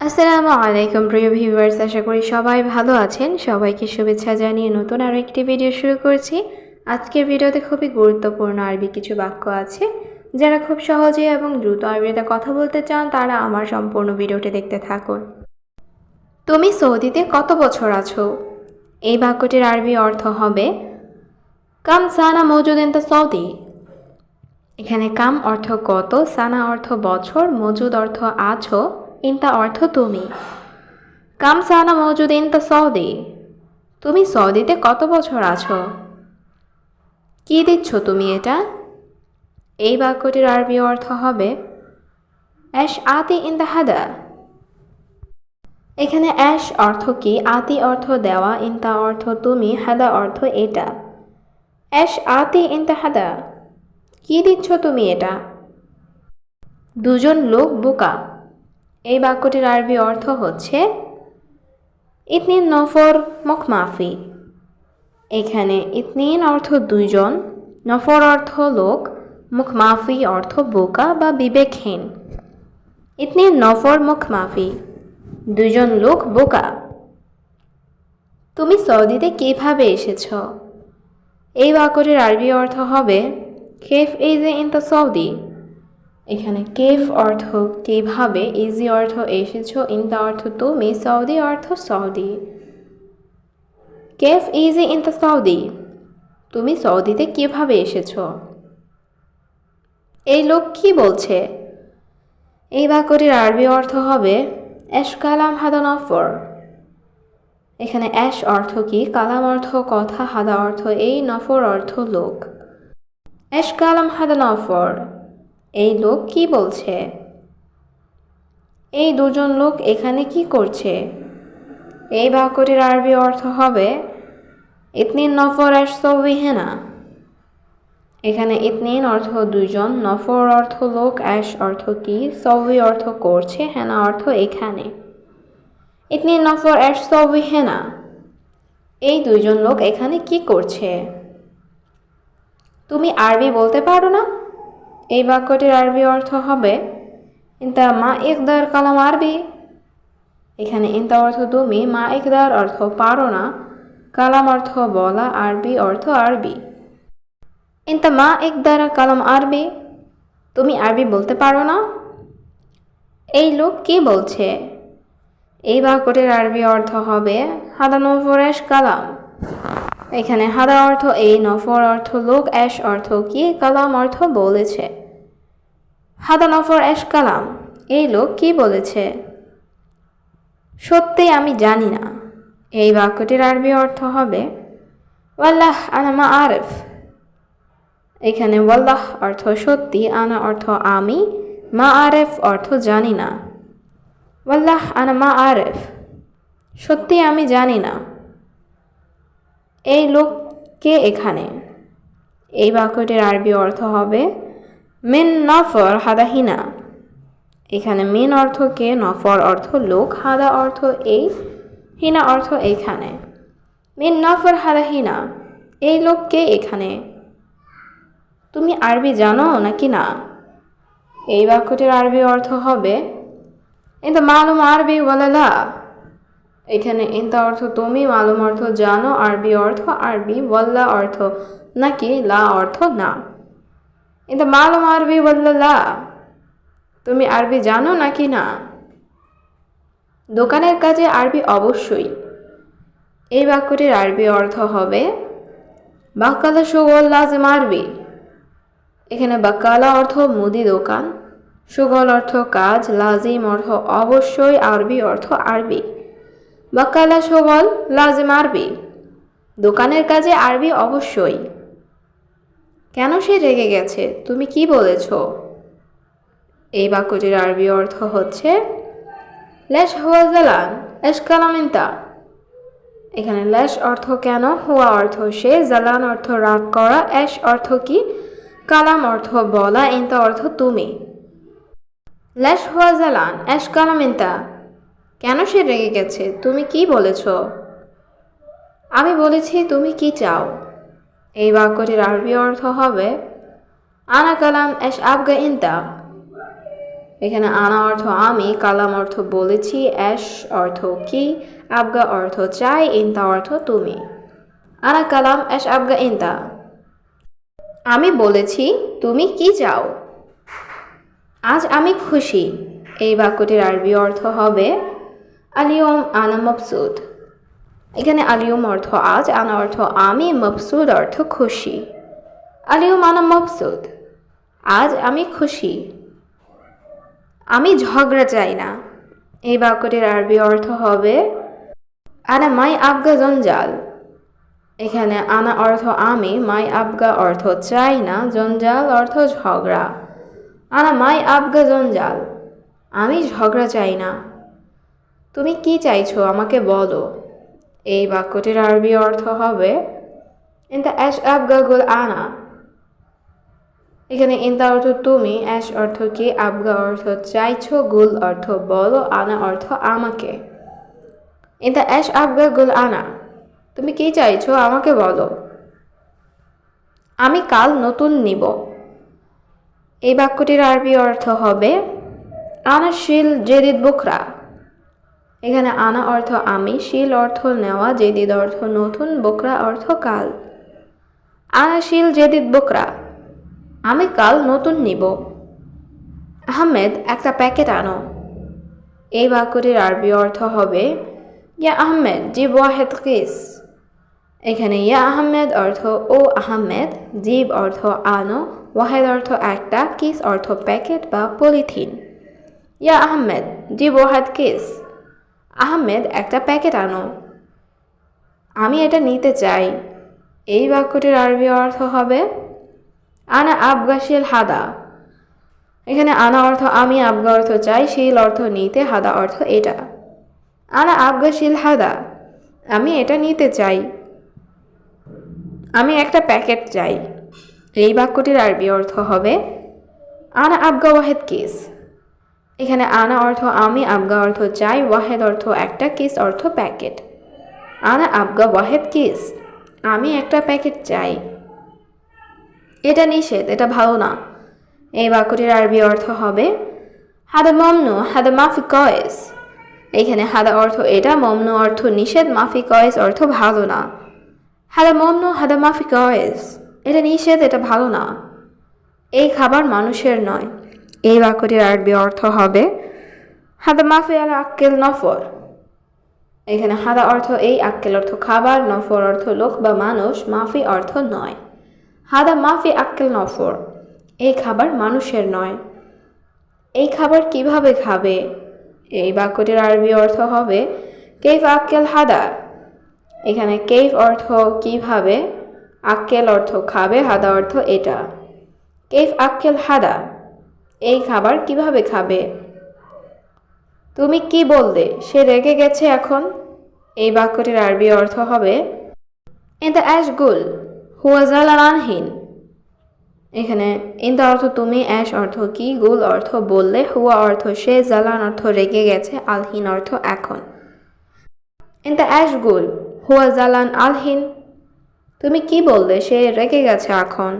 আসসালামু আলাইকুম, প্রিয় ভিউয়ার্স। আশা করি সবাই ভালো আছেন। সবাইকে শুভেচ্ছা জানিয়ে নতুন আরও একটি ভিডিও শুরু করছি। আজকের ভিডিওতে খুবই গুরুত্বপূর্ণ আরবি কিছু বাক্য আছে, যারা খুব সহজে এবং দ্রুত আরবিতে কথা বলতে চান, তারা আমার সম্পূর্ণ ভিডিওটি দেখতে থাকুন। তুমি সৌদিতে কত বছর আছো? এই বাক্যটির আরবি অর্থ হবে, কাম সানা মজুদ ইন দ্য সৌদি। এখানে কাম অর্থ কত সানা অর্থ বছর, মজুদ অর্থ আছো। ইনতা অর্থ তুমি কাম সানা মজুদ ইনতা সৌদি তুমি সৌদিতে কত বছর আছো কি দিচ্ছ তুমি এটা এই বাক্যটির আরবি অর্থ হবে অ্যাশ আতি ইন দ্য হাদা এখানে অ্যাশ অর্থ কি আতি অর্থ দেওয়া ইনতা অর্থ তুমি হাদা অর্থ এটা অ্যাশ আতি ইন দ্য হাদা কি দিচ্ছ তুমি এটা দুজন লোক বোকা এই বাক্যটির আরবি অর্থ হচ্ছে ইতনিন নফর মকমাফি এখানে ইতনিন অর্থ দুইজন, নফর অর্থ লোক, মুখমাফি অর্থ বোকা বা বিবেকহীন। ইতনিন নফর মুখমাফি, দুইজন লোক বোকা। তুমি সৌদিতে কীভাবে এসেছ? এই বাক্যটির আরবি অর্থ হবে, খেফ ইজ ইন দ্য সৌদি। এখানে কেফ অর্থ কীভাবে ইজি অর্থ এসেছ, ইন দ্য অর্থ তুমি সৌদি অর্থ সৌদি। কেফ ইজি ইন দ্য সৌদি। তুমি সৌদিতে কীভাবে এসেছ? এই লোক কি বলছে? এই বাক্যটির আরবি অর্থ হবে অ্যাশ কালাম হাদা নফর। এখানে অ্যাশ অর্থ কি? কালাম অর্থ কথা, হাদা অর্থ এই, নফর অর্থ লোক। অ্যাশ কালাম হাদা নফর। এই লোক কি বলছে? এই দুজন লোক এখানে কি করছে? এই বাক্যটির আরবি অর্থ হবে ইতনিন নফর অ্যাশ সৌবিহেনা এখানে ইতনিন অর্থ দুজন নফর অর্থ লোক অ্যাশ অর্থ কি? সৌবি অর্থ করছে, হেনা অর্থ এখানে। ইতনিন নফর অ্যাশ সৌবিহেনা এই দুজন লোক এখানে কি করছে? তুমি আরবি বলতে পারো না? এই বাক্যটির আরবি অর্থ হবে ইন্তা মা ইকদার কালাম আরবি। এখানে ইন্তা অর্থ তুমি, মা ইকদার অর্থ পারো না, কালাম অর্থ বলা, আরবি অর্থ আরবি। ইন্তা মা ইকদার কালাম আরবি। তুমি আরবি বলতে পারো না। এই লোক কি বলছে? এই বাক্যটির আরবি অর্থ হবে হাদা নফরেশ কালাম। এখানে হাদা অর্থ এই নফর অর্থ লোক অ্যাশ অর্থ কি, কালাম অর্থ বলেছে। হাদা, নফর অ্যাশ কালাম, এই লোক কি বলেছে? সত্যি আমি জানি না। এই বাক্যটির আরবি অর্থ হবে, ওয়াল্লাহ আনামা আরেফ। এখানে ওয়াল্লাহ অর্থ সত্যি, আনা অর্থ আমি, মা আরেফ অর্থ জানি না। ওয়াল্লাহ আনামা আরেফ। সত্যি আমি জানি না। এই লোক কে এখানে? এই বাক্যটির আরবি অর্থ হবে, মিন নফর হাদাহিনা। এখানে মিন অর্থ কে? নফর অর্থ লোক, হাদা অর্থ এই, হিনা অর্থ এখানে। মিন নফর হাদাহিনা। এই লোক কে এখানে? তুমি আরবি জানো নাকি না? এই বাক্যটির আরবি অর্থ হবে কিন্তু মালুম আরবি ওয়ালালা এখানে ইন্তা অর্থ তুমি, মালুম অর্থ জানো, আরবি অর্থ আরবি, ওয়াল্লা অর্থ নাকি, লা অর্থ না। কিন্তু মালুম আরবি, ওয়াল্লা তুমি আরবি জানো নাকি না? দোকানের কাজে আরবি অবশ্যই। এই বাক্যটির আরবি অর্থ হবে, বাক্কালা সুগল লাজিম আরবি। এখানে বাক্কালা অর্থ মুদি দোকান, সুগল অর্থ কাজ, লাজিম অর্থ অবশ্যই, আরবি অর্থ আরবি। বাকালা সবল লাজেম আরবি। দোকানের কাজে আরবি অবশ্যই। কেন সে রেগে গেছে? তুমি কি বলেছ? এই বাক্যটির আরবি অর্থ হচ্ছে, লেশ হুয়া জালান এস কালামিন্তা। এখানে লেশ অর্থ কেন? হুয়া অর্থ সে জালান অর্থ রাগ করা এস অর্থ কি? কালাম অর্থ বলা ইন্তা অর্থ তুমি। লেশ হুয়া জালান এস কালামিন্তা। কেন সে রেগে গেছে? তুমি কি বলেছ? আমি বলেছি, তুমি কি চাও? এই বাক্যটির আরবি অর্থ হবে, আনা কালাম এস আবগা ইন্তা। এখানে আনা অর্থ আমি কালাম অর্থ বলেছি অ্যাশ অর্থ কি আবগা অর্থ চাই ইন্তা অর্থ তুমি আনা কালাম অ্যাশ আবগা ইন্তা। আমি বলেছি, তুমি কি চাও? আজ আমি খুশি। এই বাক্যটির আরবি অর্থ হবে আলিয়ম আনা মবসুদ এখানে আলিয়ম অর্থ আজ, আনা অর্থ আমি মবসুদ অর্থ খুশি। আলিয়ম আনা মবসুদ আজ আমি খুশি। আমি ঝগড়া চাই না। এই বাক্যটির আরবি অর্থ হবে, আনা মাই আবগা জঞ্জাল। এখানে আনা অর্থ আমি, মাই আবগা অর্থ চাই না, জঞ্জাল অর্থ ঝগড়া। আনা মাই আবগা জঞ্জাল, আমি ঝগড়া চাই না। তুমি কি চাইছো, আমাকে বলো। এই বাক্যটির আরবি অর্থ হবে ইন্তা অ্যাশ আবগা গুল আনা এখানে ইন্তা অর্থ তুমি অ্যাশ অর্থ কি আবগা অর্থ চাইছো গুল অর্থ বলো আনা অর্থ আমাকে ইন্তা অ্যাশ আবগা গুল আনা তুমি কি চাইছো, আমাকে বলো। আমি কাল নতুন নিব। এই বাক্যটির আরবি অর্থ হবে, আনা শিল জেদিদ বুকরা এখানে আনা অর্থ আমি, শিল অর্থ নেওয়া, জেদিদ অর্থ নতুন, বকরা অর্থ কাল। আনা শিল, জেদিদ বকরা। আমি কাল নতুন নিব। আহমেদ, একটা প্যাকেট আনো। এই বাক্যটির আরবি অর্থ হবে, ইয়া আহমেদ, জিব ওয়াহেদ কিস। এখানে ইয়া আহমেদ অর্থ, ও আহমেদ, জিব অর্থ আনো, ওয়াহেদ অর্থ একটা, কিস অর্থ প্যাকেট বা পলিথিন। ইয়া আহমেদ, জিব ওয়াহেদ কিস। আহমেদ একটা প্যাকেট আনো। আমি এটা নিতে চাই। এই বাক্যটির আরবি অর্থ হবে, আনা আবগাশিল হাদা। এখানে আনা অর্থ, আমি আবগা অর্থ চাই, শিল অর্থ নিতে, হাদা অর্থ এটা। আনা আবগাশিল হাদা। আমি এটা নিতে চাই। আমি একটা প্যাকেট চাই। এই বাক্যটির আরবি অর্থ হবে, আনা আবগা ওয়াহেদ কিস। এখানে আনা অর্থ আমি আবগা অর্থ চাই, ওয়াহেদ অর্থ একটা, কিস অর্থ প্যাকেট। আনা আবগা ওয়াহেদ, কিস। আমি একটা প্যাকেট চাই। এটা নিষেধ, এটা ভালো না। এই বাক্যটির আরবি অর্থ হবে, হাদা মমনু, হাদা মাফি কয়েস। এখানে হাদা অর্থ এটা, মমনু অর্থ নিষেধ, মাফি কয়েস অর্থ ভালো না। হাদা মমনু, হাদা মাফি কয়েস। এটা নিষেধ, এটা ভালো না। এই খাবার মানুষের নয়। এই বাক্যটির আরবি অর্থ হবে, হাদা মাফি আক্কেল নফর। এখানে হাদা অর্থ এই, আক্কেল অর্থ খাবার, নফর অর্থ লোক বা মানুষ, মাফি অর্থ নয়। হাদা মাফি আক্কেল নফর। এই খাবার মানুষের নয়। এই খাবার কীভাবে খাবে? এই বাক্যটির আরবি অর্থ হবে কেফ আক্কেল হাদা? এখানে কেফ অর্থ কীভাবে? আক্কেল অর্থ খাবে, হাদা অর্থ এটা। কেফ আক্কেল হাদা? এই খাবার কীভাবে খাবে? তুমি কি বললে? সে রেগে গেছে এখন। এই বাক্যটির আরবি অর্থ হবে ইন দ্য অ্যাশ গুল, হুয়া জালানহীন এখানে ইন্দা অর্থ তুমি অ্যাশ অর্থ কি, গুল অর্থ বললে, হুয়া অর্থ সে, জালান অর্থ রেগে গেছে, আলহীন অর্থ এখন। ইন দ্য অ্যাশ গুল, হুয়া জালান আলহীন। তুমি কি বললে, সে রেগে গেছে এখন?